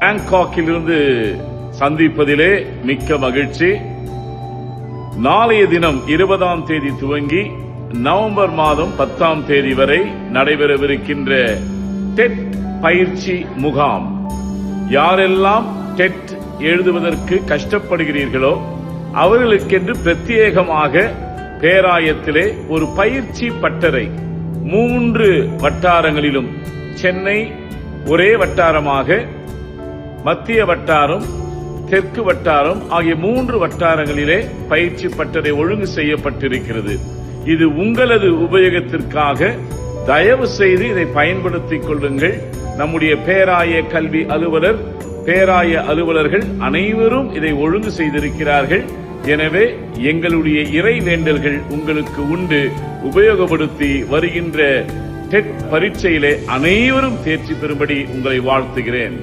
பேங்காக்கிலிருந்து சந்திப்பதிலே மிக்க மகிழ்ச்சி. நாளைய தினம் இருபதாம் தேதி துவங்கி நவம்பர் மாதம் பத்தாம் தேதி வரை நடைபெறவிருக்கின்ற டெட் பயிற்சி முகாம். யாரெல்லாம் டெட் எழுதுவதற்கு கஷ்டப்படுகிறீர்களோ அவர்களுக்கென்று பிரத்யேகமாக பேராயத்திலே ஒரு பயிற்சி பட்டறை மூன்று வட்டாரங்களிலும் சென்னை ஒரே வட்டாரமாக மத்திய வட்டாரம் தெற்கு வட்டாரம் ஆகிய மூன்று வட்டாரங்களிலே பயிற்சி பட்டறை ஒழுங்கு செய்யப்பட்டிருக்கிறது. இது உங்களது உபயோகத்திற்காக. தயவு செய்து இதை பயன்படுத்திக் கொள்ளுங்கள். நம்முடைய பேராய கல்வி அலுவலர் பேராய அலுவலர்கள் அனைவரும் இதை ஒழுங்கு செய்திருக்கிறார்கள். எனவே எங்களுடைய இறை வேண்டல்கள் உங்களுக்கு உண்டு. உபயோகப்படுத்தி வருகின்ற டெட் பரீட்சையிலே அனைவரும் தேர்ச்சி பெறும்படி உங்களை வாழ்த்துகிறேன்.